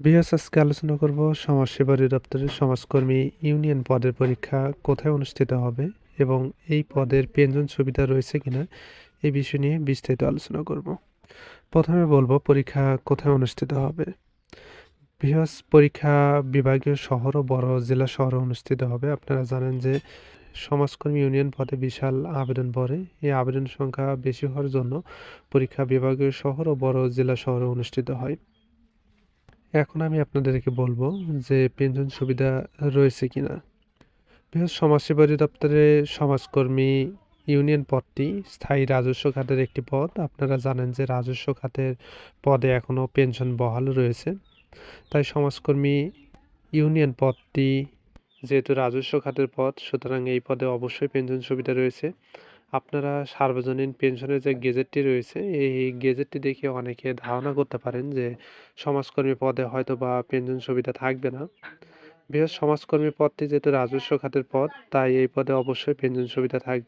BS আজকে আলোচনা করব সমাজসেবা অধিদপ্তরের সমাজকর্মী ইউনিয়ন পদের পরীক্ষা কোথায় অনুষ্ঠিত হবে এবং এই পদের পেনশন সুবিধা রয়েছে কিনা এই বিষয় নিয়ে বিস্তারিত আলোচনা করব। প্রথমে বলব পরীক্ষা কোথায় অনুষ্ঠিত হবে। বৃহস্প পরীক্ষা বিভাগীয় শহর ও বড় জেলা শহরে অনুষ্ঠিত হবে। আপনারা জানেন যে সমাজকর্মী ইউনিয়ন পদে বিশাল আবেদন পড়ে। এই আবেদন সংখ্যা বেশি হওয়ার জন্য পরীক্ষা বিভাগীয় শহর ও বড় জেলা শহরে অনুষ্ঠিত হয়। এখন আমি আপনাদেরকে বলব যে পেনশন সুবিধা রয়েছে কিনা। বৃহৎ সমাজসেবা অধিদপ্তরে সমাজকর্মী ইউনিয়ন পদটি স্থায়ী রাজস্ব খাতের একটি পদ। আপনারা জানেন যে রাজস্ব খাতের পদে এখনও পেনশন বহাল রয়েছে। তাই সমাজকর্মী ইউনিয়ন পদটি যেহেতু রাজস্ব খাতের পদ, সুতরাং এই পদে অবশ্যই পেনশন সুবিধা রয়েছে। আপনারা সার্বজনীন পেনশনের যে গেজেটটি রয়েছে, এই গেজেটটি দেখে অনেকে ধারণা করতে পারেন যে সমাজকর্মী পদে হয়তো বা পেনশন সুবিধা থাকবে না। বৃহৎ সমাজকর্মী পদটি যেহেতু রাজস্ব খাতের পদ, তাই এই পদে অবশ্যই পেনশন সুবিধা থাকবে।